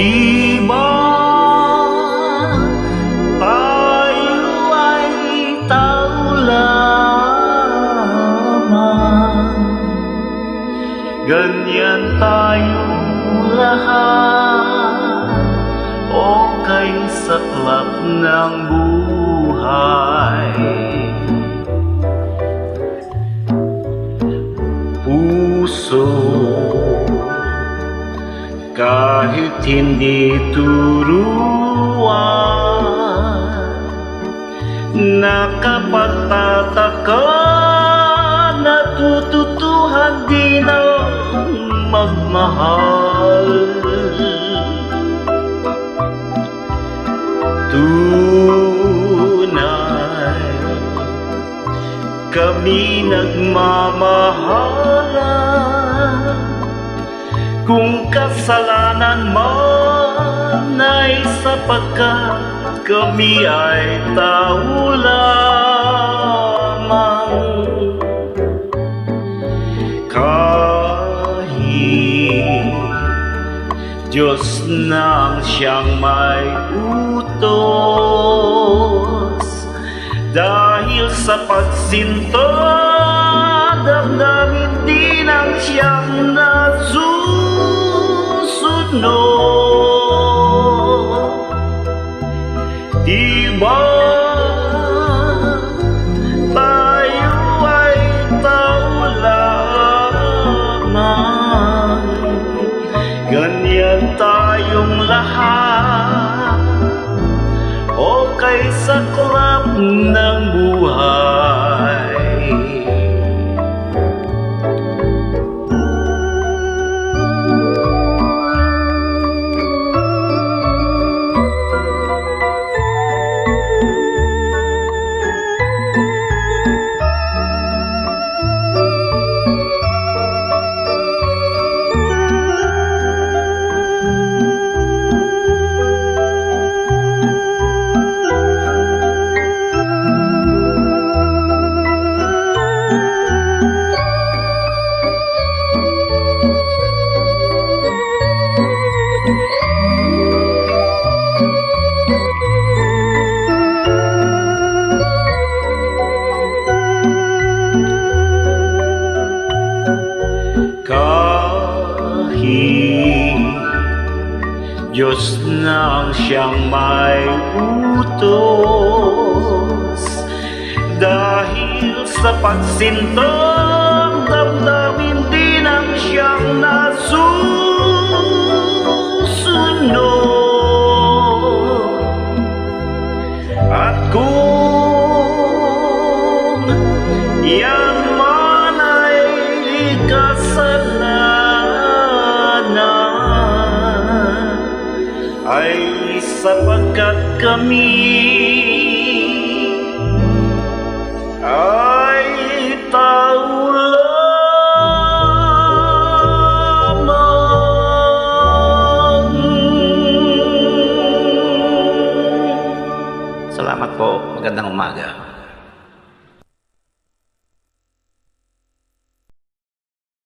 Di ba tayo ay tao lamang? Ganyan tayong lahat. Okay sa klap ng buhay. Puso kahit hindi turuan Nakapagtataka Natututuhan din ang magmahal. Tunay Kami nagmamahalan kung kasalanan man ay sapagkat kami ay tao lamang. Kahit Diyos nang siyang may utos Dahil sa pagsinto Damdamin din ang siyang nasusunod Di ba tayo ay tao lamang Ganyan tayong lahat. Okay sa klap ng buhay Diyos na ang siyang may utos. Dahil sa pagsintong damdamin din ang siyang nasusunod. At kung yan man ay kasalanan ay sapagkat kami ay tao lamang. Salamat po. Magandang umaga.